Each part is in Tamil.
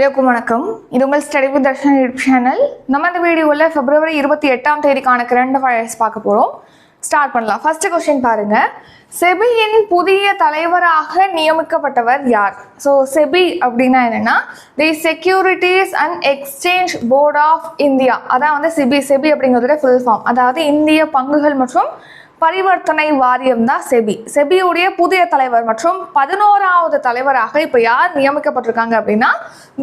எல்லோருக்கும் வணக்கம். இது உங்கள் study with Dharshan YouTube channel. நம்ம இந்த வீடியோவில் பிப்ரவரி இருபத்தி எட்டாம் தேதிக்கான கரண்ட் அஃபேர்ஸ் பார்க்க போகிறோம் ஸ்டார்ட் பண்ணலாம். ஃபர்ஸ்ட் கொஸ்டின் பாருங்க. செபியின் புதிய தலைவராக நியமிக்கப்பட்டவர் யார்? ஸோ செபி அப்படின்னா என்னன்னா the securities and exchange board of India அதான் வந்து செபி செபி அப்படிங்கிறதோட ஃபுல் ஃபார்ம் அதாவது இந்திய பங்குகள் மற்றும் பரிவர்த்தனை வாரியம் தான் செபி. செபியுடைய புதிய தலைவர் மற்றும் பதினோராவது தலைவராக இப்போ யார் நியமிக்கப்பட்டிருக்காங்க அப்படின்னா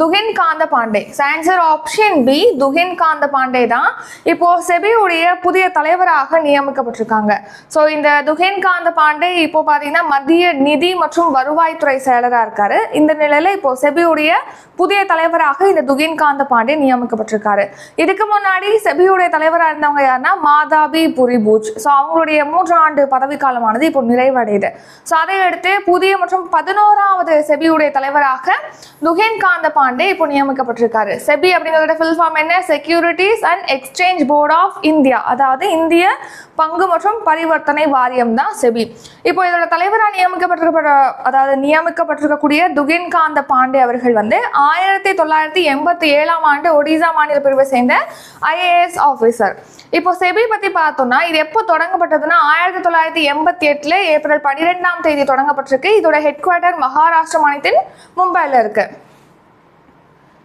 Tuhin Kanta Pandey. Answer option B Tuhin Kanta Pandey தான் இப்போ செபியுடைய புதிய தலைவராக நியமிக்கப்பட்டிருக்காங்க. ஸோ இந்த துகின் காந்த பாண்டே இப்போ பார்த்தீங்கன்னா மத்திய நிதி மற்றும் வருவாய்த்துறை செயலராக இருக்காரு. இந்த நிலையில இப்போ செபியுடைய புதிய தலைவராக இந்த துகின் காந்த பாண்டே நியமிக்கப்பட்டிருக்காரு. இதுக்கு முன்னாடி செபியுடைய தலைவராக இருந்தவங்க யாருன்னா மாதாபி புரிபூஜ். ஸோ அவங்களுடைய மூன்று ஆண்டு பதவிக்காலமானது இப்போ நிறைவடையுது. ஸோ அதையடுத்து புதிய மற்றும் பதினோராவது செபியுடைய தலைவராக துகேன் காந்த பாண்டே இப்போ நியமிக்கப்பட்டிருக்காரு. செபி அப்படிங்கிறத ஃபில் ஃபார்ம் என்ன? Securities and exchange board of India அதாவது இந்திய பங்கு மற்றும் பரிவர்த்தனை வாரியம் தான் செபி. இப்போ இதோட தலைவராக நியமிக்கப்பட்டிருக்க அதாவது நியமிக்கப்பட்டிருக்கக்கூடிய துகின் காந்த பாண்டே அவர்கள் வந்து ஆயிரத்தி தொள்ளாயிரத்தி எண்பத்தி ஏழாம் ஆண்டு ஒடிசா மாநில பிரிவை சேர்ந்த ஐஏஎஸ் ஆஃபீஸர் இப்போ செபி பத்தி பார்த்தோம்னா இது எப்போ தொடங்கப்பட்டதுன்னா ஆயிரத்தி தொள்ளாயிரத்தி எண்பத்தி எட்டுல ஏப்ரல் பன்னிரெண்டாம் தேதி தொடங்கப்பட்டிருக்கு. இதோட ஹெட் குவார்டர் மகாராஷ்டிர மாநிலத்தின் மும்பைல இருக்கு.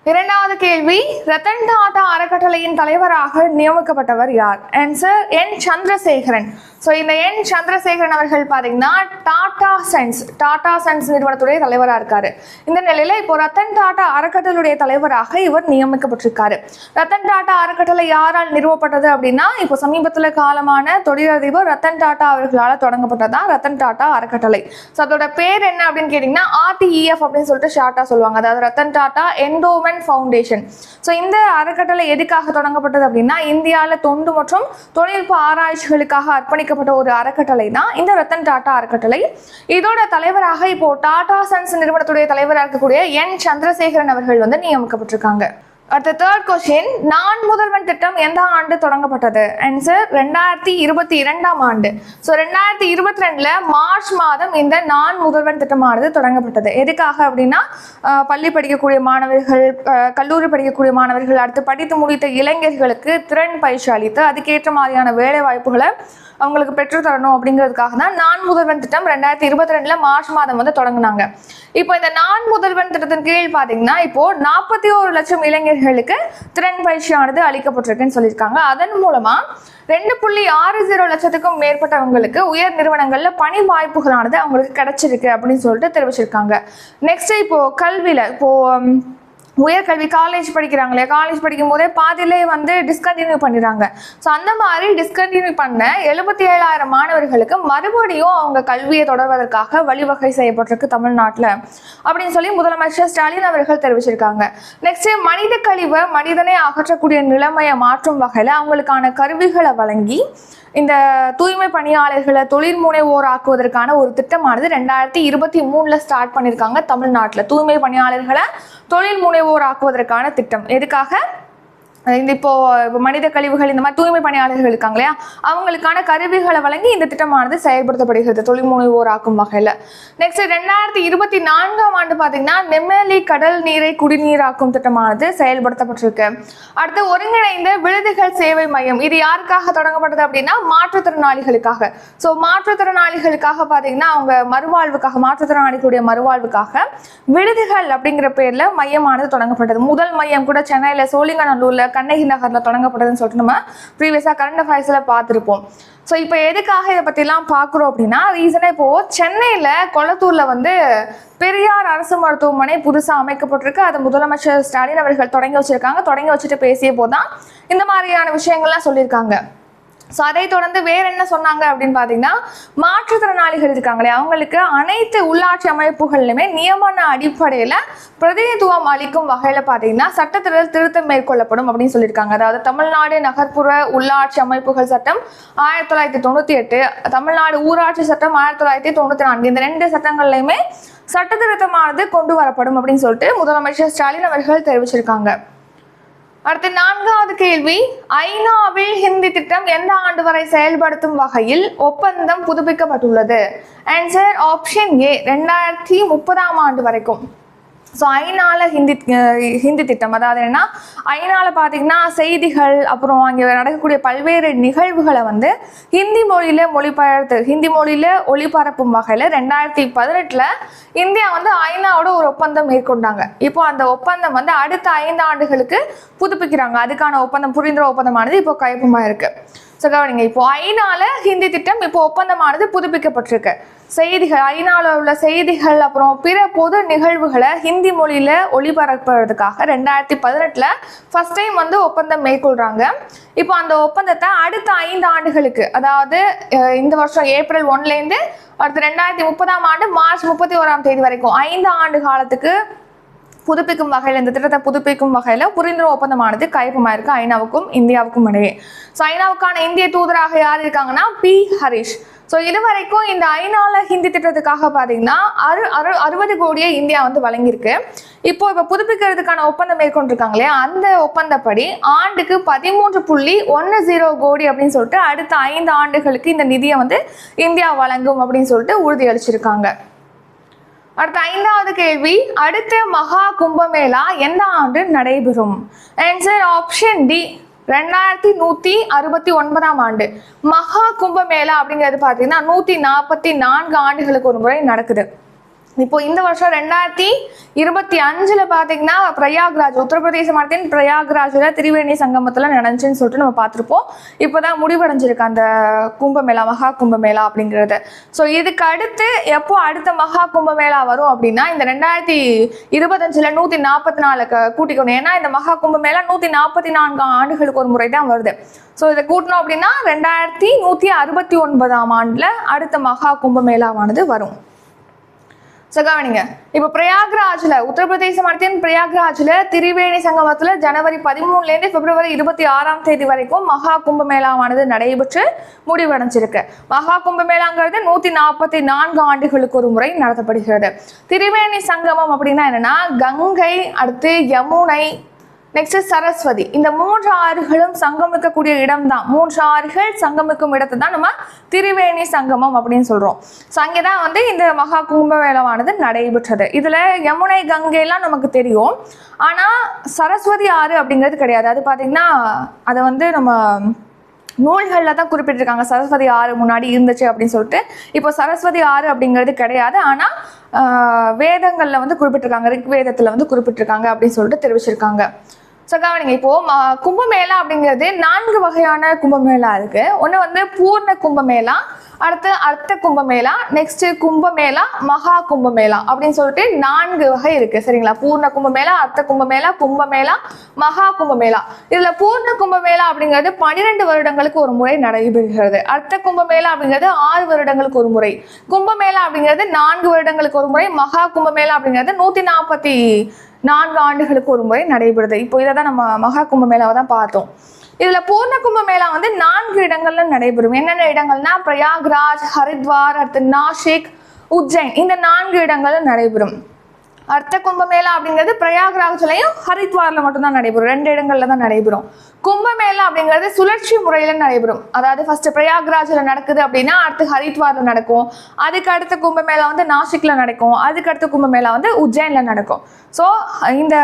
இரண்டாவது கேள்வி ரத்தன் டாடா அறக்கட்டளையின் தலைவராக நியமிக்கப்பட்டவர் யார்? ஆன்சர் என் சந்திரசேகரன். ஸோ இந்த என் சந்திரசேகரன் அவர்கள் பார்த்தீங்கன்னா டாடா சன்ஸ் டாடா சன்ஸ் நிறுவனத்துடைய தலைவராக இருக்காரு. இந்த நிலையில இப்போ ரத்தன் டாடா அறக்கட்டளுடைய தலைவராக இவர் நியமிக்கப்பட்டிருக்காரு. ரத்தன் டாடா அறக்கட்டளை யாரால் நிறுவப்பட்டது அப்படின்னா இப்போ சமீபத்தில் காலமான தொழிலதிபர் ரத்தன் டாடா அவர்களால் தொடங்கப்பட்டதான் ரத்தன் டாடா அறக்கட்டளை. ஸோ அதோட பேர் என்ன அப்படின்னு கேட்டிங்கன்னா ஆர்டிஇஎஃப் அப்படின்னு சொல்லிட்டு ஷார்ட்டாக சொல்லுவாங்க. அதாவது Ratan Tata endowment foundation so இந்த அறக்கட்டளை எதுக்காக தொடங்கப்பட்டது அப்படின்னா இந்தியாவில் தொண்டு மற்றும் தொழில்நுட்ப ஆராய்ச்சிகளுக்காக அர்ப்பணிக்க அர்ப்பணிக்கப்பட்ட ஒரு அறக்கட்டளை தான் இந்த ரத்தன் டாடா அறக்கட்டளை. இதோட தலைவராக இப்போ டாடா சன்ஸ் நிறுவனத்துடைய தலைவராக இருக்கக்கூடிய என் சந்திரசேகரன் அவர்கள் வந்து நியமிக்கப்பட்டிருக்காங்க. அடுத்த தேர்ட் கொஸ்டின் நான் முதல்வன் திட்டம் எந்த ஆண்டு தொடங்கப்பட்டது? ஆன்சர் ரெண்டாயிரத்தி இருபத்தி இரண்டாம் ஆண்டு. ஸோ ரெண்டாயிரத்தி இருபத்தி ரெண்டில் மார்ச் மாதம் இந்த நான் முதல்வன் திட்டமானது தொடங்கப்பட்டது. எதுக்காக அப்படின்னா பள்ளி படிக்கக்கூடிய மாணவர்கள் கல்லூரி படிக்கக்கூடிய மாணவர்கள் அடுத்து படித்து முடித்த இளைஞர்களுக்கு திறன் பயிற்சி அளித்து அதுக்கேற்ற மாதிரியான வேலை வாய்ப்புகளை அவங்களுக்கு பெற்றுத்தரணும் அப்படிங்கிறதுக்காக தான் நான் முதல்வன் திட்டம் ரெண்டாயிரத்தி இருபத்தி ரெண்டில் மார்ச் மாதம் வந்து தொடங்கினாங்க. இப்போ இந்த நான் முதல்வன் திட்டத்தின் கீழ் பார்த்தீங்கன்னா இப்போ நாற்பத்தி ஒரு லட்சம் இளைஞர்கள் இளைஞர்களுக்கு திறன் பயிற்சியானது அளிக்கப்பட்டிருக்குன்னு சொல்லியிருக்காங்க. அதன் மூலமா ரெண்டு புள்ளி ஆறு ஜீரோ லட்சத்துக்கும் மேற்பட்டவங்களுக்கு உயர் நிறுவனங்களில் பணி வாய்ப்புகளானது அவங்களுக்கு கிடைச்சிருக்கு அப்படின்னு சொல்லிட்டு தெரிவிச்சிருக்காங்க. நெக்ஸ்ட் இப்போ கல்வியில இப்போ உயர்கல்வி காலேஜ் படிக்கிறாங்க இல்லையா காலேஜ் படிக்கும் போதே பாதியிலே வந்து டிஸ்கண்டினியூ பண்ணிடுறாங்க. ஸோ அந்த மாதிரி டிஸ்கண்டினியூ பண்ண எழுபத்தி ஏழாயிரம் மாணவர்களுக்கு மறுபடியும் அவங்க கல்வியை தொடர்வதற்காக வழிவகை செய்யப்பட்டிருக்கு தமிழ்நாட்டில். அப்படின்னு சொல்லி முதலமைச்சர் ஸ்டாலின் அவர்கள் தெரிவிச்சிருக்காங்க. நெக்ஸ்ட் மனித கழிவை மனிதனை அகற்றக்கூடிய நிலைமையை மாற்றும் வகையில் அவங்களுக்கான கருவிகளை வழங்கி இந்த தூய்மை பணியாளர்களை தொழில் முனைவோர் ஆக்குவதற்கான ஒரு திட்டமானது ரெண்டாயிரத்தி இருபத்தி மூணுல ஸ்டார்ட் பண்ணியிருக்காங்க தமிழ்நாட்டில். தூய்மை பணியாளர்களை தொழில் முனைவோர் ஆக்குவதற்கான திட்டம். எதுக்காக? இந்த இப்போ மனித கழிவுகள் இந்த மாதிரி தூய்மை பணியாளர்கள் இருக்காங்க இல்லையா அவங்களுக்கான கருவிகளை வழங்கி இந்த திட்டமானது செயல்படுத்தப்படுகிறது தொழில் முனைவோர் ஆக்கும் வகையில். நெக்ஸ்ட் ரெண்டாயிரத்தி இருபத்தி நான்காம் ஆண்டு பார்த்தீங்கன்னா நெம்மேலி கடல் நீரை குடிநீராக்கும் திட்டமானது செயல்படுத்தப்பட்டிருக்கு. அடுத்து ஒருங்கிணைந்த விடுதிகள் சேவை மையம் இது யாருக்காக தொடங்கப்பட்டது அப்படின்னா மாற்றுத்திறனாளிகளுக்காக. ஸோ மாற்றுத்திறனாளிகளுக்காக பார்த்தீங்கன்னா அவங்க மறுவாழ்வுக்காக மாற்றுத்திறனாளிகளுடைய மறுவாழ்வுக்காக விடுதிகள் அப்படிங்கிற பேரில் மையமானது தொடங்கப்பட்டது. முதல் மையம் கூட சென்னையில் சோழிங்கநல்லூரில் கண்ணகி நகரில் தொடங்கப்பட்டதுன்னு சொல்லிட்டு நம்ம ப்ரீவியஸாக கரண்ட் அஃபேர்ஸில் பார்த்துருப்போம். ஸோ இப்போ எதுக்காக இதை பற்றிலாம் பார்க்குறோம் அப்படின்னா ரீசனாக இப்போது சென்னையில் கொளத்தூரில் வந்து பெரியார் அரசு மருத்துவமனை புதுசாக அமைக்கப்பட்டிருக்கு. அதை முதலமைச்சர் ஸ்டாலின் அவர்கள் தொடங்கி வச்சுருக்காங்க. தொடங்கி வச்சுட்டு பேசிய போதான் இந்த மாதிரியான விஷயங்கள்லாம் சொல்லியிருக்காங்க. ஸோ அதை தொடர்ந்து வேற என்ன சொன்னாங்க அப்படின்னு பார்த்தீங்கன்னா மாற்றுத்திறனாளிகள் இருக்காங்களே அவங்களுக்கு அனைத்து உள்ளாட்சி அமைப்புகள்லையுமே நியமன அடிப்படையில் பிரதிநிதித்துவம் அளிக்கும் வகையில் பார்த்தீங்கன்னா சட்டத்தில் திருத்தம் மேற்கொள்ளப்படும் அப்படின்னு சொல்லியிருக்காங்க. அதாவது தமிழ்நாடு நகர்ப்புற உள்ளாட்சி அமைப்புகள் சட்டம் ஆயிரத்தி தொள்ளாயிரத்தி தொண்ணூற்றி எட்டு தமிழ்நாடு ஊராட்சி சட்டம் ஆயிரத்தி தொள்ளாயிரத்தி தொண்ணூற்றி நான்கு. இந்த ரெண்டு சட்டங்கள்லையுமே சட்ட திருத்தமானது கொண்டு வரப்படும் அப்படின்னு சொல்லிட்டு முதலமைச்சர் ஸ்டாலின் அவர்கள் தெரிவிச்சிருக்காங்க. அடுத்து நான்காவது கேள்வி. ஐநாவில் ஹிந்தி திட்டம் எந்த ஆண்டு வரை செயல்படுத்தும் வகையில் ஒப்பந்தம் புதுப்பிக்கப்பட்டுள்ளது? ஆன்சர் ஆப்ஷன் ஏ ரெண்டாயிரத்தி முப்பதாம் ஆண்டு வரைக்கும். ஸோ ஐநால ஹிந்தி ஹிந்தி திட்டம். அதாவது என்ன ஐநால பார்த்தீங்கன்னா செய்திகள் அப்புறம் அங்கே நடக்கக்கூடிய பல்வேறு நிகழ்வுகளை வந்து ஹிந்தி மொழியில் மொழிபெயர்த்து ஹிந்தி மொழியில் ஒளிபரப்பும் வகையில் ரெண்டாயிரத்தி பதினெட்டில் இந்தியா வந்து ஐநாவோட ஒரு ஒப்பந்தம் மேற்கொண்டாங்க. இப்போ அந்த ஒப்பந்தம் வந்து அடுத்த ஐந்து ஆண்டுகளுக்கு புதுப்பிக்கிறாங்க. அதுக்கான ஒப்பந்தம் புரிந்துற ஒப்பந்தமானது இப்போ கைப்பமாக இருக்குது ஸோ கவனிங்க. இப்போ ஐநால ஹிந்தி திட்டம் இப்போ ஒப்பந்தமானது புதுப்பிக்கப்பட்டிருக்கு. செய்திகள் ஐநாவில் உள்ள செய்திகள் அப்புறம் பிற பொது நிகழ்வுகளை ஹிந்தி மொழியில் ஒளிபரப்புறதுக்காக ரெண்டாயிரத்தி பதினெட்டில் ஃபஸ்ட் டைம் வந்து ஒப்பந்தம் மேற்கொள்கிறாங்க இப்போ அந்த ஒப்பந்தத்தை அடுத்த ஐந்து ஆண்டுகளுக்கு அதாவது இந்த வருஷம் ஏப்ரல் ஒன்லேருந்து அடுத்த ரெண்டாயிரத்தி முப்பதாம் ஆண்டு மார்ச் முப்பத்தி ஓராம் தேதி வரைக்கும் ஐந்து ஆண்டு காலத்துக்கு புதுப்பிக்கும் வகையில் இந்த திட்டத்தை புதுப்பிக்கும் வகையில் புரிந்துணர்வு ஒப்பந்தமானது கைப்பமாயிருக்கு ஐநாவுக்கும் இந்தியாவுக்கும் இடையே. ஸோ ஐநாவுக்கான இந்திய தூதராக யார் இருக்காங்கன்னா? பி. ஹரிஷ். ஸோ இதுவரைக்கும் இந்த ஐநாவில் ஹிந்தி திட்டத்துக்காக பார்த்தீங்கன்னா அறு அறு அறுபது கோடியை இந்தியா வந்து வழங்கியிருக்கு. இப்போ இப்போ புதுப்பிக்கிறதுக்கான ஒப்பந்தம் மேற்கொண்டிருக்காங்க இல்லையா? அந்த ஒப்பந்தப்படி ஆண்டுக்கு பதிமூன்று புள்ளி ஒன்று ஜீரோ கோடி அப்படின்னு சொல்லிட்டு அடுத்த ஐந்து ஆண்டுகளுக்கு இந்த நிதியை வந்து இந்தியா வழங்கும் அப்படின்னு சொல்லிட்டு உறுதியளிச்சிருக்காங்க. அடுத்த ஐந்தாவது கேள்வி அடுத்த மகா கும்பமேளா எந்த ஆண்டு நடைபெறும்? ஆன்சர் ஆப்ஷன் டி ரெண்டாயிரத்தி நூத்தி அறுபத்தி ஒன்பதாம் ஆண்டு. மகா கும்பமேளா அப்படிங்கிறது பார்த்தீங்கன்னா நூத்தி நாற்பத்தி நான்கு ஆண்டுகளுக்கு ஒரு முறை நடக்குது. இப்போ இந்த வருஷம் ரெண்டாயிரத்தி இருபத்தி அஞ்சுல பாத்தீங்கன்னா பிரயாக்ராஜ் உத்தரப்பிரதேச மாநிலத்தின் பிரயாக்ராஜ்ல திரிவேணி சங்கமத்துல நடந்துச்சுன்னு சொல்லிட்டு நம்ம பார்த்துருப்போம். இப்போதான் முடிவடைஞ்சிருக்கு அந்த கும்பமேளா மகா கும்பமேளா அப்படிங்கிறது. ஸோ இதுக்கு அடுத்து எப்போ அடுத்த மகா கும்பமேளா வரும் அப்படின்னா இந்த ரெண்டாயிரத்தி இருபத்தஞ்சுல நூத்தி நாற்பத்தி நாலு கூட்டிக்கணும் ஏன்னா இந்த மகா கும்பமேளா நூத்தி நாற்பத்தி நான்கு ஆண்டுகளுக்கு ஒரு முறை தான் வருது. ஸோ இதை கூட்டணும் அப்படின்னா ரெண்டாயிரத்தி நூத்தி அறுபத்தி ஒன்பதாம் ஆண்டுல அடுத்த மகா கும்பமேளாவானது வரும். ஸோ கவனிங்க. இப்போ பிரயாக்ராஜ்ல உத்தரப்பிரதேச மாநிலத்தின் பிரயாக்ராஜ்ல திரிவேணி சங்கமத்துல ஜனவரி பதிமூணுலேருந்து பிப்ரவரி இருபத்தி ஆறாம் தேதி வரைக்கும் மகா கும்பமேளாவானது நடைபெற்று முடிவடைஞ்சிருக்கு. மகா கும்பமேளாங்கிறது நூத்தி நாற்பத்தி நான்கு ஆண்டுகளுக்கு ஒரு முறை நடத்தப்படுகிறது. திரிவேணி சங்கமம் அப்படின்னா என்னன்னா கங்கை அடுத்து யமுனை நெக்ஸ்ட் சரஸ்வதி இந்த மூன்று ஆறுகளும் சங்கமிக்கக்கூடிய இடம் தான் மூன்று ஆறுகள் சங்கமிக்கும் இடத்தை தான் நம்ம திரிவேணி சங்கமம் அப்படின்னு சொல்றோம். ஸோ அங்கே தான் வந்து இந்த மகா கும்பமேளமானது நடைபெற்றது. இதுல யமுனை கங்கை எல்லாம் நமக்கு தெரியும். ஆனா சரஸ்வதி ஆறு அப்படிங்கிறது கிடையாது. அது பாத்தீங்கன்னா அதை வந்து நம்ம நூல்களில் தான் குறிப்பிட்டிருக்காங்க. சரஸ்வதி ஆறு முன்னாடி இருந்துச்சு அப்படின்னு சொல்லிட்டு. இப்போ சரஸ்வதி ஆறு அப்படிங்கிறது கிடையாது. ஆனால் வேதங்களில் வந்து குறிப்பிட்டிருக்காங்க. ரிக் வேதத்தில் வந்து குறிப்பிட்டிருக்காங்க அப்படின்னு சொல்லிட்டு தெரிவிச்சிருக்காங்க. ஸோ கவனிங்க இப்போ ம- கும்பமேளா அப்படிங்கிறது நான்கு வகையான கும்பமேளா இருக்கு. ஒன்று வந்து பூர்ண கும்பமேளா அடுத்து அர்த்த கும்பமேளா நெக்ஸ்ட் கும்பமேளா மகா கும்பமேளா அப்படின்னு சொல்லிட்டு நான்கு வகை இருக்கு. சரிங்களா? பூர்ண கும்பமேளா அர்த்த கும்பமேளா கும்பமேளா மகா கும்பமேளா. இதுல பூர்ண கும்பமேளா அப்படிங்கிறது பன்னிரெண்டு வருடங்களுக்கு ஒரு முறை நடைபெறுகிறது. அர்த்த கும்பமேளா அப்படிங்கிறது ஆறு வருடங்களுக்கு ஒரு முறை. கும்பமேளா அப்படிங்கிறது நான்கு வருடங்களுக்கு ஒரு முறை. மகா கும்பமேளா அப்படிங்கிறது நூத்தி நாற்பத்தி நான்கு ஆண்டுகளுக்கு ஒரு முறை நடைபெறுது. இப்போ இதை தான் நம்ம மகா கும்பமேளாவை தான் பார்த்தோம். இதுல பூர்ண கும்பமேளா வந்து நான்கு இடங்கள்ல நடைபெறும். என்னென்ன இடங்கள்னா பிரயாக்ராஜ் ஹரித்வார் அடுத்து நாஷிக் உஜ்ஜைன். இந்த நான்கு இடங்கள்ல நடைபெறும். அர்த்த கும்பமேளா அப்படிங்கிறது பிரயாகராஜ்லையும் ஹரித்வாரில் மட்டும்தான் நடைபெறும். ரெண்டு இடங்கள்ல தான் நடைபெறும். கும்பமேளா அப்படிங்கிறது சுழற்சி முறையில் நடைபெறும். அதாவது ஃபர்ஸ்ட் பிரயாக்ராஜ்ல நடக்குது அப்படின்னா அடுத்து ஹரித்வாரில் நடக்கும். அதுக்கு அடுத்த கும்பமேளா வந்து நாசிக்கில் நடக்கும். அதுக்கு அடுத்த கும்பமேளா வந்து உஜ்ஜயனில் நடக்கும். ஸோ இந்த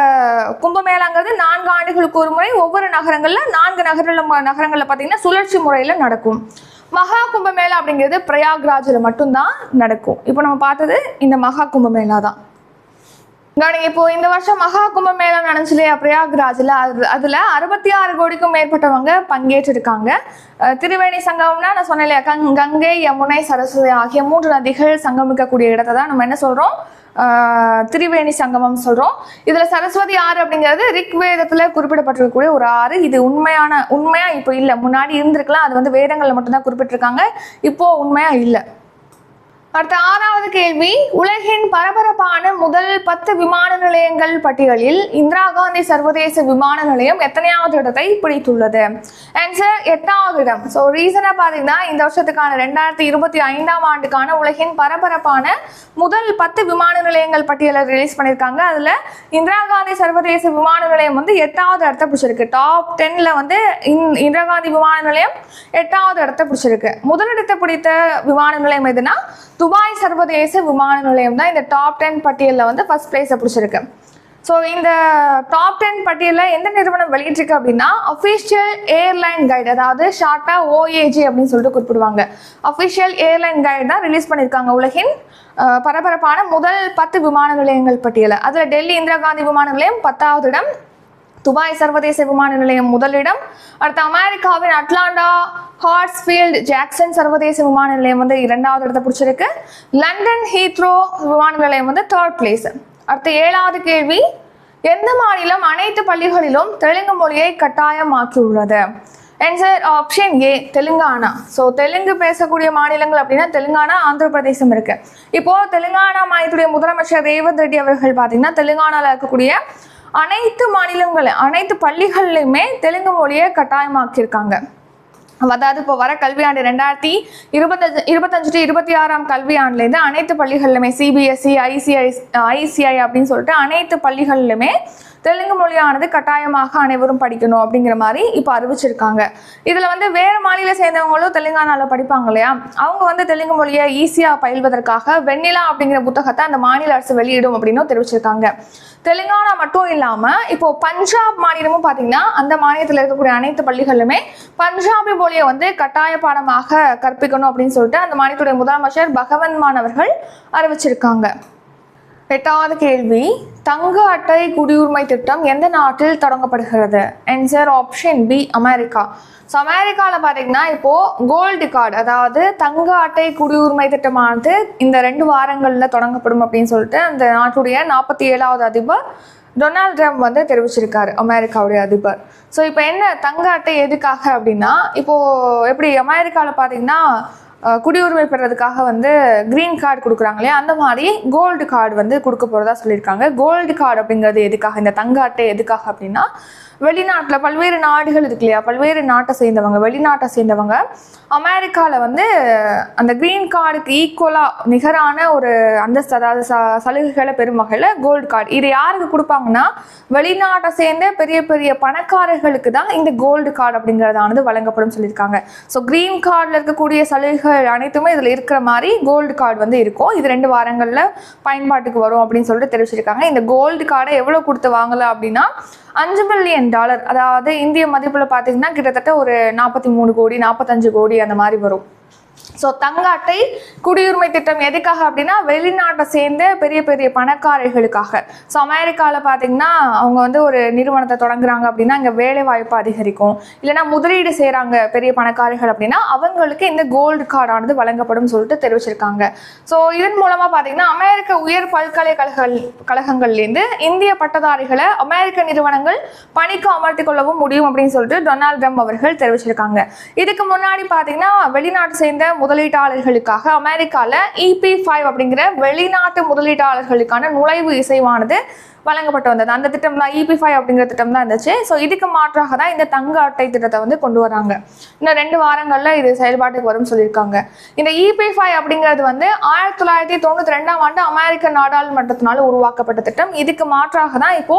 கும்பமேளாங்கிறது நான்கு ஆண்டுகளுக்கு ஒரு முறை ஒவ்வொரு நகரங்களில் நான்கு நகரங்களில் நகரங்களில் பார்த்தீங்கன்னா சுழற்சி முறையில் நடக்கும். மகா கும்பமேளா அப்படிங்கிறது பிரயாக்ராஜில் மட்டும்தான் நடக்கும். இப்போ நம்ம பார்த்தது இந்த மகா கும்பமேளா தான். கவனிங்க இப்போ இந்த வருஷம் மகா கும்பமேளம் நடந்துச்சு இல்லையா பிரயாக்ராஜ்ல. அது அதில் அறுபத்தி ஆறு கோடிக்கும் மேற்பட்டவங்க பங்கேற்றிருக்காங்க. திருவேணி திரிவேணி நான் சொன்னேன் இல்லையா கங் கங்கை யமுனை சரஸ்வதி ஆகிய மூன்று நதிகள் சங்கமிக்கக்கூடிய இடத்தை தான் நம்ம என்ன சொல்கிறோம் திரிவேணி சங்கமம் சொல்கிறோம் இதில் சரஸ்வதி ஆறு அப்படிங்கிறது ரிக் வேதத்தில் குறிப்பிடப்பட்டிருக்கக்கூடிய ஒரு ஆறு. இது உண்மையான உண்மையாக இப்போ இல்லை. முன்னாடி இருந்திருக்கலாம். அது வந்து வேதங்களில் மட்டும்தான் குறிப்பிட்டிருக்காங்க. இப்போது உண்மையாக இல்லை. அடுத்த ஆறாவது கேள்வி உலகின் பரபரப்பான முதல் பத்து விமான நிலையங்கள் பட்டியலில் இந்திரா காந்தி சர்வதேச விமான நிலையம் எத்தனையாவது இடத்தை பிடித்துள்ளது? ஆன்சர் எட்டாவது இடம். ஸோ ரீசனாக பார்த்தீங்கன்னா இந்த வருஷத்துக்கான ரெண்டாயிரத்தி இருபத்தி ஐந்தாம் ஆண்டுக்கான உலகின் பரபரப்பான முதல் பத்து விமான நிலையங்கள் பட்டியலை ரிலீஸ் பண்ணியிருக்காங்க. அதில் இந்திரா காந்தி சர்வதேச விமான நிலையம் வந்து எட்டாவது இடத்தை பிடிச்சிருக்கு. டாப் டென்ல வந்து இந்- இந்திரா காந்தி விமான நிலையம் எட்டாவது இடத்தை பிடிச்சிருக்கு. முதலிடத்தை பிடித்த விமான நிலையம் எதுனா துபாய் சர்வதேச விமான நிலையம் தான் இந்த டாப் டென் பட்டியலில் வந்து ஃபர்ஸ்ட் பிளேஸை பிடிச்சிருக்கு. ஸோ இந்த டாப் டென் பட்டியலில் எந்த நிறுவனம் வெளியிட்டிருக்கு அப்படின்னா அஃபிஷியல் ஏர்லைன் கைடு அதாவது ஷார்ட்டாக ஓஏஜி அப்படின்னு சொல்லிட்டு குறிப்பிடுவாங்க. அஃபிஷியல் ஏர்லைன் கைடு தான் ரிலீஸ் பண்ணியிருக்காங்க உலகின் பரபரப்பான முதல் பத்து விமான நிலையங்கள் பட்டியலை. அதில் டெல்லி இந்திரா காந்தி விமான நிலையம் பத்தாவது இடம் துபாய் சர்வதேச விமான நிலையம் முதலிடம். அடுத்து அமெரிக்காவின் அட்லாண்டா ஹார்ட்ஸ்ஃபீல்ட் ஜாக்சன் சர்வதேச விமான நிலையம் வந்து இரண்டாவது இடத்தை பிடிச்சிருக்கு. லண்டன் ஹீத்ரோ விமான நிலையம் வந்து தேர்ட் பிளேஸ் அடுத்து ஏழாவது கேள்வி எந்த மாநிலம் அனைத்து பள்ளிகளிலும் தெலுங்கு மொழியை கட்டாயமாக்கியுள்ளது? Answer option A Telangana. So Telugu பேசக்கூடிய மாநிலங்கள் அப்படின்னா தெலுங்கானா ஆந்திர பிரதேசம் இருக்கு. இப்போ தெலுங்கானா மாநிலத்துடைய முதலமைச்சர் ரேவந்த் ரெட்டி அவர்கள் பார்த்தீங்கன்னா தெலுங்கானாவில் இருக்கக்கூடிய அனைத்து மாநிலங்கள் அனைத்து பள்ளிகள்லையுமே தெலுங்கு மொழியை கட்டாயமாக்கியிருக்காங்க. அதாவது இப்போ வர கல்வியாண்டு ரெண்டாயிரத்தி இருபத்தஞ்சு இருபத்தஞ்சு டு இருபத்தி ஆறாம் கல்வியாண்டுலேருந்து அனைத்து பள்ளிகள்லையுமே சிபிஎஸ்சி ஐசிஐ ஐசிஐ அப்படின்னு சொல்லிட்டு அனைத்து பள்ளிகள்லையுமே தெலுங்கு மொழியானது கட்டாயமாக அனைவரும் படிக்கணும் அப்படிங்கிற மாதிரி இப்போ அறிவிச்சிருக்காங்க. இதில் வந்து வேறு மாநில சேர்ந்தவங்களும் தெலுங்கானாவில் படிப்பாங்க இல்லையா? அவங்க வந்து தெலுங்கு மொழியை ஈஸியாக பயில்வதற்காக வெண்ணிலா அப்படிங்கிற புத்தகத்தை அந்த மாநில அரசு வெளியிடும் அப்படின்னும் தெரிவிச்சிருக்காங்க. தெலுங்கானா மட்டும் இல்லாமல் இப்போ பஞ்சாப் மாநிலமும் பார்த்தீங்கன்னா அந்த மாநிலத்தில் இருக்கக்கூடிய அனைத்து பள்ளிகளுமே பஞ்சாபி மொழியை வந்து கட்டாய பாடமாக கற்பிக்கணும் அப்படின்னு சொல்லிட்டு அந்த மாநிலத்துடைய முதலமைச்சர் பகவன் மாணவர்கள் அறிவிச்சிருக்காங்க. எட்டாவது கேள்வி தங்க அட்டை குடியுரிமை திட்டம் எந்த நாட்டில் தொடங்கப்படுகிறது? Answer option B America. So அமெரிக்காவில் பார்த்தீங்கன்னா இப்போது கோல்டு கார்டு அதாவது தங்க அட்டை குடியுரிமை திட்டமானது இந்த ரெண்டு வாரங்களில் தொடங்கப்படும் அப்படின்னு சொல்லிட்டு அந்த நாட்டுடைய நாற்பத்தி ஏழாவது அதிபர் டொனால்ட் ட்ரம்ப் வந்து தெரிவிச்சிருக்காரு அமெரிக்காவுடைய அதிபர். ஸோ இப்போ என்ன தங்க அட்டை எதுக்காக அப்படின்னா இப்போது எப்படி அமெரிக்காவில் பார்த்தீங்கன்னா குடியுரிமை பெறதுக்காக வந்து க்ரீன் கார்டு கொடுக்குறாங்க இல்லையா? அந்த மாதிரி கோல்டு கார்டு வந்து கொடுக்க போகிறதா சொல்லியிருக்காங்க. கோல்டு கார்டு அப்படிங்கிறது எதுக்காக? இந்த தங்க அட்டை எதுக்காக அப்படின்னா வெளிநாட்டில் பல்வேறு நாடுகள் இருக்கு இல்லையா? பல்வேறு நாட்டை சேர்ந்தவங்க வெளிநாட்டை சேர்ந்தவங்க அமெரிக்காவில் வந்து அந்த க்ரீன் கார்டுக்கு ஈக்குவலாக நிகரான ஒரு அந்தஸ்து அதாவது ச சலுகைகளை பெறும் வகையில் கோல்டு கார்டு இது யாருக்கு கொடுப்பாங்கன்னா வெளிநாட்டை சேர்ந்த பெரிய பெரிய பணக்காரர்களுக்கு தான் இந்த கோல்டு கார்டு அப்படிங்கிறதானது வழங்கப்படும் சொல்லியிருக்காங்க. ஸோ க்ரீன் கார்டில் இருக்கக்கூடிய சலுகைகள் அனைத்துமே இதில் இருக்கிற மாதிரி கோல்டு கார்டு வந்து இருக்கும். இது ரெண்டு வாரங்களில் பயன்பாட்டுக்கு வரும் அப்படின்னு சொல்லிட்டு தெரிவிச்சிருக்காங்க. இந்த கோல்டு கார்டை எவ்வளோ கொடுத்து வாங்கலாம் அப்படின்னா அஞ்சு மில்லியன் டாலர் அதாவது இந்திய மதிப்பில் பார்த்தீங்கன்னா கிட்டத்தட்ட ஒரு நாற்பத்தி மூணு கோடி நாற்பத்தஞ்சு கோடி அந்த மாதிரி வரும். ஸோ தங்க அட்டை குடியுரிமை திட்டம் எதுக்காக அப்படின்னா வெளிநாட்டை சேர்ந்த பெரிய பெரிய பணக்காரர்களுக்காக. ஸோ அமெரிக்காவில் பார்த்தீங்கன்னா அவங்க வந்து ஒரு நிறுவனத்தை தொடங்குறாங்க அப்படின்னா அங்கே வேலை வாய்ப்பு அதிகரிக்கும். இல்லைன்னா முதலீடு செய்கிறாங்க பெரிய பணக்காரர்கள் அப்படின்னா அவங்களுக்கு இந்த கோல்டு கார்டானது வழங்கப்படும் சொல்லிட்டு தெரிவிச்சிருக்காங்க. ஸோ இதன் மூலமாக பார்த்தீங்கன்னா அமெரிக்க உயர் பல்கலைக்கழக கழகங்கள்லேருந்து இந்திய பட்டதாரிகளை அமெரிக்க நிறுவனங்கள் பணிக்கு அமர்த்தி கொள்ளவும் முடியும் அப்படின்னு சொல்லிட்டு டொனால்ட் ட்ரம்ப் அவர்கள் தெரிவிச்சிருக்காங்க. இதுக்கு முன்னாடி பார்த்தீங்கன்னா வெளிநாட்டு சேர்ந்த முதலீட்டாளர்களுக்காக அமெரிக்காவில் இபி ஃபைவ் அப்படிங்கிற வெளிநாட்டு முதலீட்டாளர்களுக்கான நுழைவு இசைவானது வழங்கப்பட்டு வந்தது. அந்த திட்டம் தான் இபி ஃபைவ் அப்படிங்கிற திட்டம் தான் இருந்துச்சு. ஸோ இதுக்கு மாற்றாக தான் இந்த தங்க அட்டை திட்டத்தை வந்து கொண்டு வராங்க. இன்னும் ரெண்டு வாரங்களில் இது செயல்பாட்டுக்கு வரும்னு சொல்லியிருக்காங்க. இந்த இபி ஃபைவ் அப்படிங்கிறது வந்து ஆயிரத்தி தொள்ளாயிரத்தி தொண்ணூற்றி ரெண்டாம் ஆண்டு அமெரிக்க நாடாளுமன்றத்தினால உருவாக்கப்பட்ட திட்டம். இதுக்கு மாற்றாக தான் இப்போ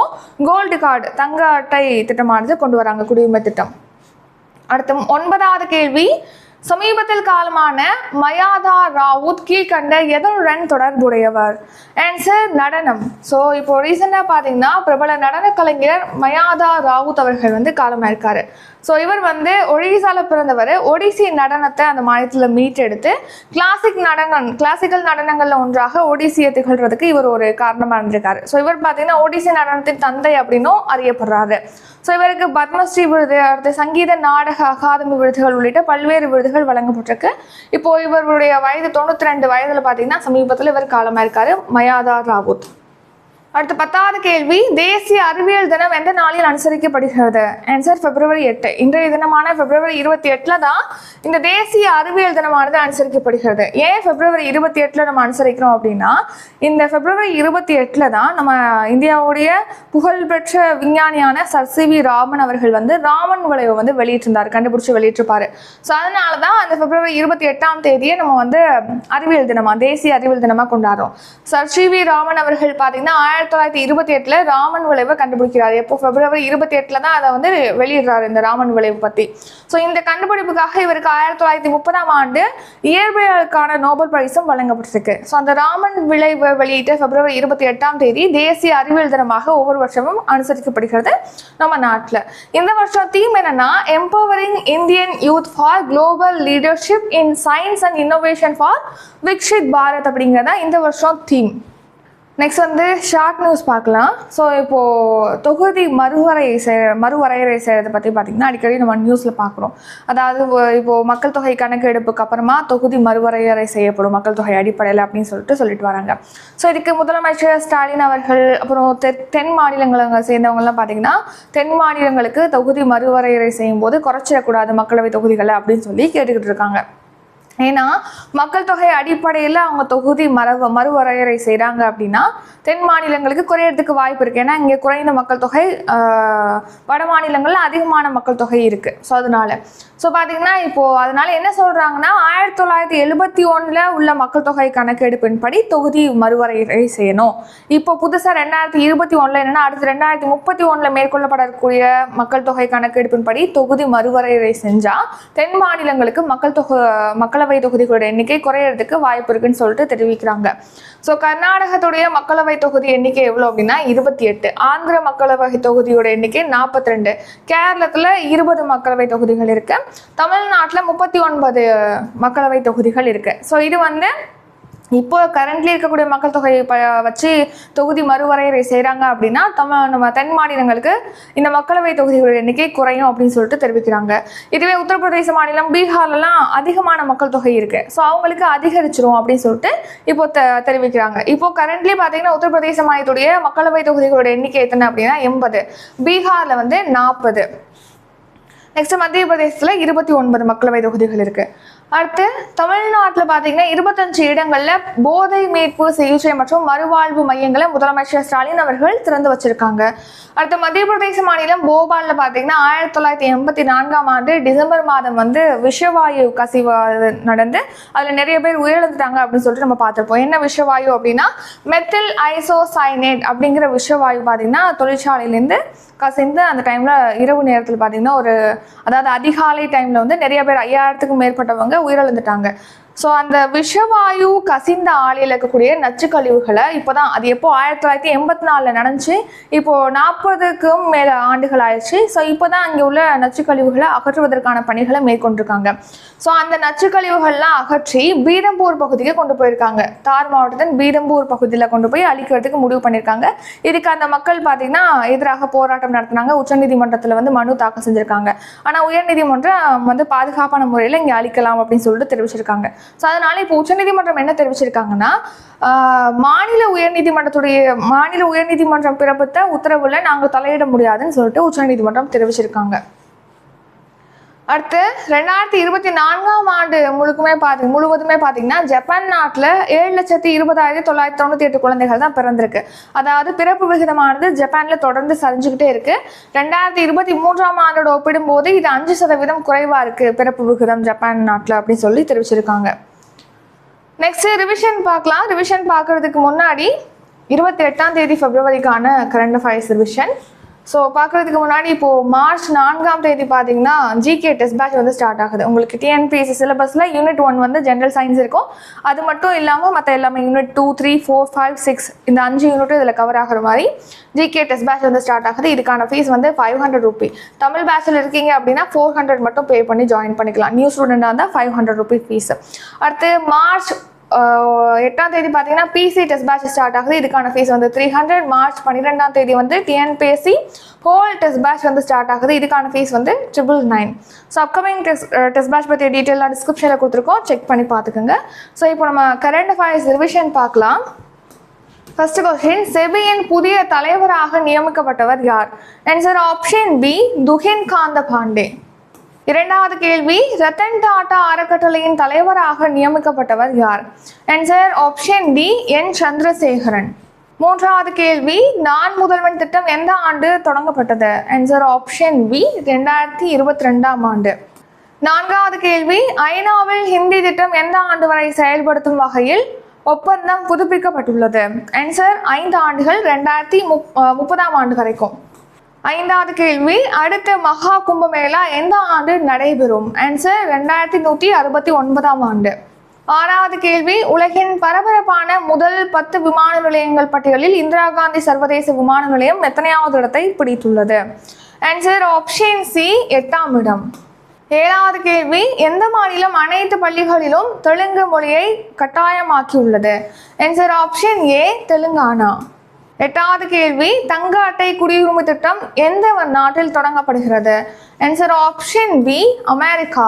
கோல்டு கார்டு தங்க அட்டை திட்டமானது கொண்டு வராங்க குடியுரிமை திட்டம். அடுத்து ஒன்பதாவது கேள்வி. சமீபத்தில் காலமான மயாதா ராவுத் கீழ்கண்ட எதனுடன் தொடர்புடையவர்? ஆன்சர் நடனம். ஸோ இப்போ ரீசெண்டாக பார்த்தீங்கன்னா பிரபல நடன கலைஞர் மயாதா ராவுத் அவர்கள் வந்து காலமாயிருக்காரு. ஸோ இவர் வந்து ஒடிசால பிறந்தவர். ஒடிசி நடனத்தை அந்த மாநிலத்தில் மீட்டெடுத்து கிளாசிக் நடனம் கிளாசிக்கல் நடனங்களில் ஒன்றாக ஒடிசியை திகழ்கிறதுக்கு இவர் ஒரு காரணமாக இருந்திருக்காரு. ஸோ இவர் பார்த்தீங்கன்னா ஒடிசி நடனத்தின் தந்தை அப்படின்னும் அறியப்படுறாரு. ஸோ இவருக்கு பத்மஸ்ரீ விருது அடுத்து சங்கீத நாடக அகாதமி விருதுகள் உள்ளிட்ட பல்வேறு விருதுகள் வழங்கப்பட்டிருக்கு. இப்போ இவருடைய வயது தொண்ணூற்றி ரெண்டு வயதில் பார்த்தீங்கன்னா சமீபத்தில் இவர் காலமாக இருக்காரு மயாதா ராவுத். அடுத்து பத்தாவது கேள்வி தேசிய அறிவியல் தினம் எந்த நாளில் அனுசரிக்கப்படுகிறது? ஆன்சர் பிப்ரவரி எட்டு. இன்றைய தினமான பிப்ரவரி இருபத்தி எட்டில் தான் இந்த தேசிய அறிவியல் தினமானது அனுசரிக்கப்படுகிறது. ஏன் பிப்ரவரி இருபத்தி எட்டில் நம்ம அனுசரிக்கிறோம் அப்படின்னா இந்த பிப்ரவரி இருபத்தி எட்டில் தான் நம்ம இந்தியாவுடைய புகழ்பெற்ற விஞ்ஞானியான சர் சி வி ராமன் அவர்கள் வந்து ராமன் வளைவை வந்து வெளியிட்டிருந்தார் கண்டுபிடிச்சு வெளியிட்டிருப்பாரு. ஸோ அதனால தான் அந்த பிப்ரவரி இருபத்தி எட்டாம் தேதியை நம்ம வந்து அறிவியல் தினமாக தேசிய அறிவியல் தினமாக கொண்டாடுறோம். சர் சி வி ராமன் அவர்கள் பார்த்தீங்கன்னா ஆயிரத்தி தொள்ளாயிரத்தி இருபத்தி எட்டுல ராமன் விளைவை கண்டுபிடிக்கிறார். எப்போ? பிப்ரவரி இருபத்தி எட்டுல தான் அதை வந்து வெளியிடுறாரு இந்த ராமன் விளைவு பத்தி. ஸோ இந்த கண்டுபிடிப்புக்காக இவருக்கு ஆயிரத்தி தொள்ளாயிரத்தி முப்பதாம் ஆண்டு இயற்பியலுக்கான நோபல் பரிசும் வழங்கப்பட்டிருக்கு. ஸோ அந்த ராமன் விளைவு வெளியிட்ட பிப்ரவரி இருபத்தி எட்டாம் தேதி தேசிய அறிவியல் தினமாக ஒவ்வொரு வருஷமும் அனுசரிக்கப்படுகிறது நம்ம நாட்டில். இந்த வருஷம் தீம் என்னன்னா empowering Indian youth for global leadership in science and innovation for Viksit Bharat அப்படிங்கிறதா இந்த வருஷம் தீம் நெக்ஸ்ட் வந்து ஷார்ட் நியூஸ் பார்க்கலாம். ஸோ இப்போது தொகுதி மறுவரை செய் மறுவரையறை செய்கிறத பற்றி பார்த்திங்கன்னா அடிக்கடி நம்ம நியூஸில் பார்க்குறோம் அதாவது இப்போது மக்கள் தொகை கணக்கெடுப்புக்கு அப்புறமா தொகுதி மறுவரையறை செய்யப்படும் மக்கள் தொகை அடிப்படையில் அப்படின்னு சொல்லிட்டு சொல்லிட்டு வராங்க. ஸோ இதுக்கு முதலமைச்சர் ஸ்டாலின் அவர்கள் அப்புறம் தெ தென் மாநிலங்களை சேர்ந்தவங்கலாம் பார்த்தீங்கன்னா தென் மாநிலங்களுக்கு தொகுதி மறுவரையறை செய்யும்போது குறைச்சிடக்கூடாது மக்களவை தொகுதிகளை அப்படின்னு சொல்லி கேட்டுக்கிட்டு இருக்காங்க. ஏன்னா மக்கள் தொகை அடிப்படையில் அவங்க தொகுதி மரவ மறுவரையறை செய்கிறாங்க அப்படின்னா தென் மாநிலங்களுக்கு குறையறதுக்கு வாய்ப்பு இருக்குது ஏன்னா இங்கே குறைந்த மக்கள் தொகை வட மாநிலங்களில் அதிகமான மக்கள் தொகை இருக்குது ஸோ அதனால ஸோ பார்த்தீங்கன்னா இப்போது அதனால என்ன சொல்கிறாங்கன்னா ஆயிரத்தி தொள்ளாயிரத்தி எழுபத்தி ஒன்றில் உள்ள மக்கள் தொகை கணக்கெடுப்பின்படி தொகுதி மறுவரையறை செய்யணும். இப்போ புதுசாக ரெண்டாயிரத்தி இருபத்தி ஒன்றில் என்னென்னா அடுத்து ரெண்டாயிரத்தி முப்பத்தி ஒன்றில் மேற்கொள்ளப்படக்கூடிய மக்கள் தொகை கணக்கெடுப்பின்படி தொகுதி மறுவரையறை செஞ்சால் தென் மாநிலங்களுக்கு மக்கள் தொகை மக்களவை தொகுதிகளோட எண்ணிக்கை குறையறதுக்கு வாய்ப்பு இருக்குன்னு சொல்லிட்டு தெரிவிக்கிறாங்க. ஸோ கர்நாடகத்துடைய மக்களவை தொகுதி எண்ணிக்கை எவ்வளோ அப்படின்னா இருபத்தி எட்டு. ஆந்திர மக்களவை தொகுதியோட எண்ணிக்கை நாற்பத்தி ரெண்டு. கேரளத்தில் இருபது மக்களவை தொகுதிகள் இருக்குது தமிழ்நாட்டில் முப்பத்தி ஒன்பது மக்களவை தொகுதிகள் இருக்குது ஸோ இது வந்து இப்போ கரண்ட்லி இருக்கக்கூடிய மக்கள் தொகையை ப வச்சு தொகுதி மறுவரையறை செய்கிறாங்க அப்படின்னா தம நம்ம தென் மாநிலங்களுக்கு இந்த மக்களவை தொகுதிகளுடைய எண்ணிக்கை குறையும் அப்படின்னு சொல்லிட்டு தெரிவிக்கிறாங்க. இதுவே உத்தரப்பிரதேச மாநிலம் பீகார்லலாம் அதிகமான மக்கள் தொகை இருக்குது ஸோ அவங்களுக்கு அதிகரிச்சிரும் அப்படின்னு சொல்லிட்டு இப்போ தெ தெரிவிக்கிறாங்க. இப்போ கரண்ட்லி பார்த்தீங்கன்னா உத்தரப்பிரதேச மாநிலத்துடைய மக்களவை தொகுதிகளுடைய எண்ணிக்கை எத்தனை அப்படின்னா எண்பது. பீகாரில் வந்து நாற்பது நெக்ஸ்ட் மத்திய பிரதேசத்தில் இருபத்தி ஒன்பது மக்களவை தொகுதிகள் இருக்கு. அடுத்து தமிழ்நாட்டில் பார்த்தீங்கன்னா இருபத்தஞ்சு இடங்களில் போதை மீட்பு சிகிச்சை மற்றும் மறுவாழ்வு மையங்களை முதலமைச்சர் ஸ்டாலின் அவர்கள் திறந்து வச்சிருக்காங்க. அடுத்து மத்திய பிரதேச மாநிலம் போபாலில் பார்த்தீங்கன்னா ஆயிரத்தி தொள்ளாயிரத்தி எண்பத்தி நான்காம் ஆண்டு டிசம்பர் மாதம் வந்து விஷவாயு கசிவு நடந்து அதில் நிறைய பேர் உயிரிழந்துட்டாங்க அப்படின்னு சொல்லிட்டு நம்ம பார்த்துருப்போம். என்ன விஷவாயு அப்படின்னா மெத்தில் ஐசோசைனேட் அப்படிங்கிற விஷவாயு பார்த்தீங்கன்னா தொழிற்சாலையிலேருந்து கசிந்து அந்த டைமில் இரவு நேரத்தில் பார்த்தீங்கன்னா ஒரு அதாவது அதிகாலை டைமில் வந்து நிறைய பேர் ஐயாயிரத்துக்கும் மேற்பட்டவங்க உயிரிழந்துட்டாங்க. ஸோ அந்த விஷவாயு கசிந்த ஆலையில் இருக்கக்கூடிய நச்சுக்கழிவுகளை இப்போ தான் அது எப்போ ஆயிரத்தி தொள்ளாயிரத்தி எண்பத்தி நாலில் நடந்துச்சு இப்போது நாற்பதுக்கும் மேலே ஆண்டுகள் ஆயிடுச்சு. ஸோ இப்போ தான் அங்கே உள்ள நச்சுக்கழிவுகளை அகற்றுவதற்கான பணிகளை மேற்கொண்டிருக்காங்க. ஸோ அந்த நச்சுக்கழிவுகள்லாம் அகற்றி பீரம்பூர் பகுதிக்கு கொண்டு போயிருக்காங்க. தார் மாவட்டத்தின் பீரம்பூர் பகுதியில் கொண்டு போய் அழிக்கிறதுக்கு முடிவு பண்ணியிருக்காங்க இதுக்கு அந்த மக்கள் பார்த்தீங்கன்னா எதிராக போராட்டம் நடத்தினாங்க. உச்சநீதிமன்றத்தில் வந்து மனு தாக்கல் செஞ்சுருக்காங்க. ஆனால் உயர்நீதிமன்றம் வந்து பாதுகாப்பான முறையில் இங்கே அழிக்கலாம் அப்படின்னு சொல்லிட்டு தெரிவிச்சிருக்காங்க. ஸோ அதனால இப்போ உச்சநீதிமன்றம் என்ன தெரிவிச்சிருக்காங்கன்னா மாநில உயர்நீதிமன்றத்துடைய மாநில உயர்நீதிமன்றம் பிறப்பித்த உத்தரவுல நாங்கள் தலையிட முடியாதுன்னு சொல்லிட்டு உச்சநீதிமன்றம் தெரிவிச்சிருக்காங்க. அடுத்து ரெண்டாயிரத்தி இருபத்தி நான்காம் ஆண்டு முழுக்குமே பார்த்து முழுவதுமே பார்த்தீங்கன்னா ஜப்பான் நாட்டில் ஏழு லட்சத்தி இருபதாயிரத்தி தொள்ளாயிரத்தி தொண்ணூற்றி எட்டு குழந்தைகள் தான் பிறந்திருக்கு. அதாவது பிறப்பு விகிதமானது ஜப்பானில் தொடர்ந்து சரிஞ்சுக்கிட்டே இருக்கு. ரெண்டாயிரத்தி இருபத்தி மூன்றாம் ஆண்டோட ஒப்பிடும்போது இது அஞ்சு சதவீதம் குறைவாக இருக்கு பிறப்பு விகிதம் ஜப்பான் நாட்டில் அப்படின்னு சொல்லி தெரிவிச்சிருக்காங்க. நெக்ஸ்ட் ரிவிஷன் பார்க்கலாம். ரிவிஷன் பார்க்கறதுக்கு முன்னாடி இருபத்தி எட்டாம் தேதி பிப்ரவரிக்கான கரண்ட் அஃபேர்ஸ் ரிவிஷன் ஸோ பார்க்கறதுக்கு முன்னாடி இப்போது மார்ச் நான்காம் தேதி பார்த்தீங்கன்னா ஜிகே டெஸ்ட் பேட்ச் வந்து ஸ்டார்ட் ஆகுது. உங்களுக்கு டிஎன்பிஎஸ்சி சிலபஸில் யூனிட் ஒன் வந்து ஜென்ரல் சயின்ஸ் இருக்கும். அது மட்டும் இல்லாமல் மற்ற எல்லாமே unit two three four five six இந்த அஞ்சு யூனிட்டும் இதில் கவர் ஆகிற மாதிரி ஜிகே டெஸ்ட் பேட்ச் வந்து ஸ்டார்ட் ஆகுது. இதுக்கான ஃபீஸ் வந்து ஃபைவ் ஹண்ட்ரட் ருபி தமிழ் பேட்சில் இருக்கீங்க அப்படின்னா ஃபோர் ஹண்ட்ரட் மட்டும் பே பண்ணி ஜாயின் பண்ணிக்கலாம். நியூ ஸ்டூடெண்டாக இருந்தால் ஃபைவ் ஹண்ட்ரட் ருபி ஃபீஸ் அடுத்து மார்ச் எட்டாம் தேதி பார்த்தீங்கன்னா பிசி டெஸ்ட் பேட்ச் ஸ்டார்ட் ஆகுது. இதுக்கான ஃபீஸ் வந்து த்ரீ ஹண்ட்ரட் மார்ச் பன்னிரெண்டாம் தேதி வந்து டிஎன்பிஎஸ்சி ஹோல் டெஸ்ட் பேட்ச் வந்து ஸ்டார்ட் ஆகுது. இதுக்கான ஃபீஸ் வந்து triple nine so upcoming test test batch பற்றிய டீட்டெயிலாக டிஸ்கிரிப்ஷனில் கொடுத்துருக்கோம். செக் பண்ணி பார்த்துக்கோங்க. ஸோ இப்போ நம்ம கரண்ட் அஃபேர்ஸ் ரிவிஷன் பார்க்கலாம். ஃபர்ஸ்ட் கொஸ்டின் செபியின் புதிய தலைவராக நியமிக்கப்பட்டவர் யார்? ஆன்சர் ஆப்ஷன் பி துஹின் காந்த பாண்டே இரண்டாவது கேள்வி ரத்தன் டாடா அறக்கட்டளையின் தலைவராக நியமிக்கப்பட்டவர் யார்? Answer option D N Chandrasekaran. மூன்றாவது கேள்வி நான் முதல்வன் திட்டம் எந்த ஆண்டு தொடங்கப்பட்டது? ஆன்சர் ஆப்ஷன் பி ரெண்டாயிரத்தி இருபத்தி ரெண்டாம் ஆண்டு. நான்காவது கேள்வி ஐநாவில் ஹிந்தி திட்டம் எந்த ஆண்டு வரை செயல்படுத்தும் வகையில் ஒப்பந்தம் புதுப்பிக்கப்பட்டுள்ளது? ஆன்சர் ஐந்து ஆண்டுகள் ரெண்டாயிரத்தி முப் முப்பதாம் ஆண்டு வரைக்கும். ஐந்தாவது கேள்வி அடுத்த மகா கும்பமேளா எந்த ஆண்டு நடைபெறும்? ஆன்சர் ரெண்டாயிரத்தி நூற்றி அறுபத்தி ஒன்பதாம் ஆண்டு. ஆறாவது கேள்வி உலகின் பரபரப்பான முதல் பத்து விமான நிலையங்கள் பட்டியலில் இந்திரா காந்தி சர்வதேச விமான நிலையம் எத்தனையாவது இடத்தை பிடித்துள்ளது? ஆன்சர் ஆப்ஷன் சி எட்டாம் இடம். ஏழாவது கேள்வி எந்த மாநிலம் அனைத்து பள்ளிகளிலும் தெலுங்கு மொழியை கட்டாயமாக்கியுள்ளது? Answer option A Telangana. எட்டாவது கேள்வி தங்க அட்டை குடியுரிமை திட்டம் எந்த நாட்டில் தொடங்கப்படுகிறது? Answer option B America.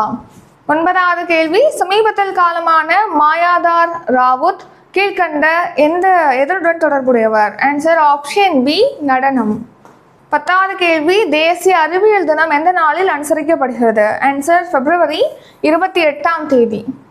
ஒன்பதாவது கேள்வி சமீபத்தில் காலமான மாயாதார் ராவுத் கீழ்கண்ட எந்த எதனுடன் தொடர்புடையவர்? ஆன்சர் ஆப்ஷன் பி நடனம். பத்தாவது கேள்வி தேசிய அறிவியல் தினம் எந்த நாளில் அனுசரிக்கப்படுகிறது? ஆன்சர் பிப்ரவரி இருபத்தி எட்டாம் தேதி.